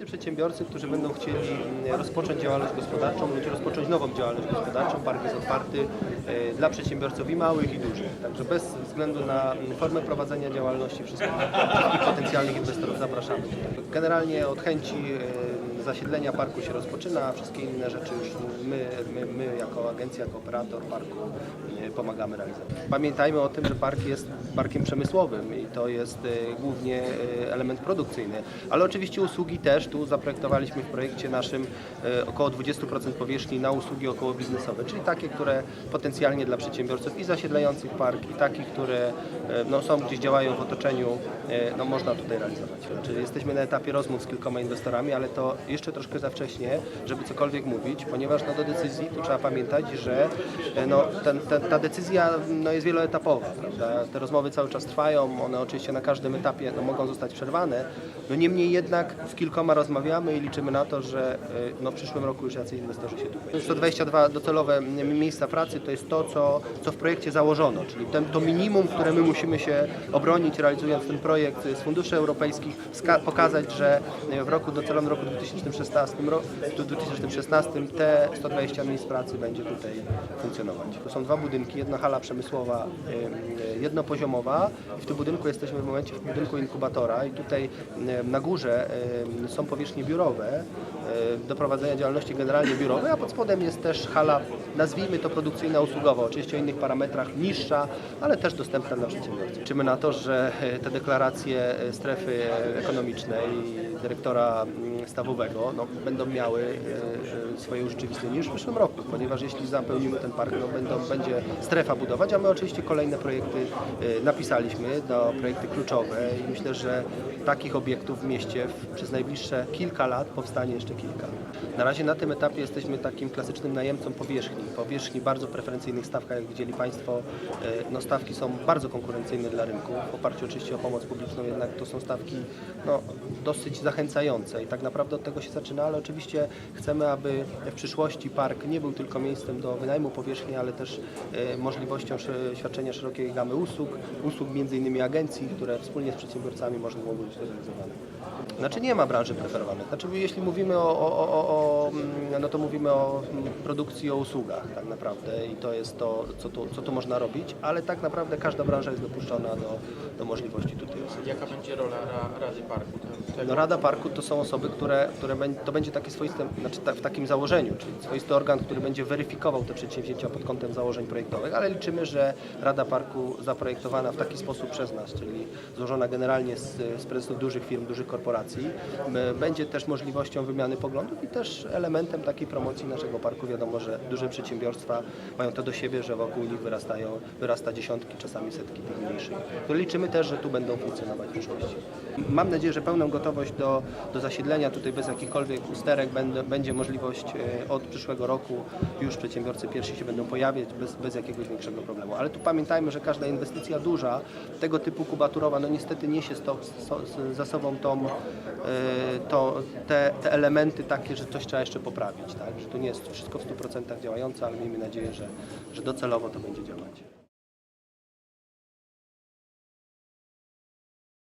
wszyscy przedsiębiorcy, którzy będą chcieli mm, rozpocząć działalność gospodarczą, bądź rozpocząć nową działalność gospodarczą, park jest otwarty e, dla przedsiębiorców i małych i dużych. Także bez względu na mm, formę prowadzenia działalności wszystkich, potencjalnych inwestorów zapraszamy. Generalnie od chęci e, zasiedlenia parku się rozpoczyna, a wszystkie inne rzeczy już my, my, my jako agencja, jako operator parku e, pomagamy realizować. Pamiętajmy o tym, że park jest parkiem przemysłowym i to jest e, głównie e, element produkcyjny, ale oczywiście usługi też, tu zaprojektowaliśmy w projekcie naszym około 20% powierzchni na usługi około biznesowe, czyli takie, które potencjalnie dla przedsiębiorców i zasiedlających park i takich, które no, są gdzieś działają w otoczeniu, no, można tutaj realizować. Znaczy, jesteśmy na etapie rozmów z kilkoma inwestorami, ale to jeszcze troszkę za wcześnie, żeby cokolwiek mówić, ponieważ no, do decyzji tu trzeba pamiętać, że e, no, ten, ten, ta decyzja no, jest wieloetapowa. Prawda? Te rozmowy cały czas trwają, one oczywiście na każdym etapie no, mogą zostać przerwane. No, niemniej jednak z kilkoma rozmawiamy i liczymy na to, że e, no, w przyszłym roku już jacyś inwestorzy się tu pojawią. 122 docelowe miejsca pracy to jest to, co, co w projekcie założono, czyli ten, to minimum, które my musimy się obronić realizując ten projekt z funduszy europejskich, pokazać, że w roku docelowym roku 2016, ro- w 2016 te 120 miejsc pracy będzie tutaj funkcjonować. To są dwa budynki, jedna hala przemysłowa, jednopoziomowa i w tym budynku jesteśmy w momencie w budynku inkubatora i tutaj na górze są powierzchnie biurowe do prowadzenia działalności generalnie biurowej, a pod spodem jest też hala, nazwijmy to produkcyjna usługowa, oczywiście o innych parametrach niższa, ale też dostępna dla przedsiębiorców. Liczymy na to, że e, te deklaracje e, strefy ekonomicznej dyrektora mm, no, będą miały e, swoje urzeczywistnienie już w przyszłym roku, ponieważ jeśli zapełnimy ten park, no, będą, będzie strefa budować, a my oczywiście kolejne projekty e, napisaliśmy, do projekty kluczowe i myślę, że takich obiektów w mieście w, przez najbliższe kilka lat powstanie jeszcze kilka. Na razie na tym etapie jesteśmy takim klasycznym najemcą powierzchni. Powierzchni bardzo preferencyjnych stawkach, jak widzieli Państwo, e, no stawki są bardzo konkurencyjne dla rynku. W oparciu oczywiście o pomoc publiczną, jednak to są stawki no, dosyć zachęcające i tak naprawdę od tego się zaczyna, ale oczywiście chcemy, aby w przyszłości park nie był tylko miejscem do wynajmu powierzchni, ale też e, możliwością świadczenia szerokiej gamy usług, usług między innymi agencji, które wspólnie z przedsiębiorcami można mogą być realizowane. Znaczy nie ma branży preferowanych. Znaczy jeśli mówimy o, o, o, o, mm, no to mówimy o mm, produkcji, o usługach tak naprawdę i to jest to, co tu, co tu można robić, ale tak naprawdę każda branża jest dopuszczona do, do możliwości tutaj. Jaka będzie rola ra, Rady Parku? No Rada Parku to są osoby, które, które bę- to będzie takie swoiste, znaczy w takim założeniu, czyli swoisty organ, który będzie weryfikował te przedsięwzięcia pod kątem założeń projektowych, ale liczymy, że Rada Parku zaprojektowana w taki sposób przez nas, czyli złożona generalnie z, z prezesów dużych firm, dużych korporacji, będzie też możliwością wymiany poglądów i też elementem takiej promocji naszego parku. Wiadomo, że duże przedsiębiorstwa mają to do siebie, że wokół nich wyrastają, wyrasta dziesiątki, czasami setki tych mniejszych. To liczymy też, że tu będą funkcjonować w przyszłości. Mam nadzieję, że pełną gotowość do, do zasiedlenia tutaj bez jakichkolwiek usterek będzie możliwość e, od przyszłego roku. Już przedsiębiorcy pierwsi się będą pojawiać bez, bez jakiegoś większego problemu. Ale tu pamiętajmy, że każda inwestycja duża, tego typu kubaturowa, no niestety niesie sto, so, za sobą tą, e, to, te, te elementy takie, że coś trzeba jeszcze poprawić. Tak? Że to nie jest wszystko w 100% działające, ale miejmy nadzieję, że, że docelowo to będzie działać.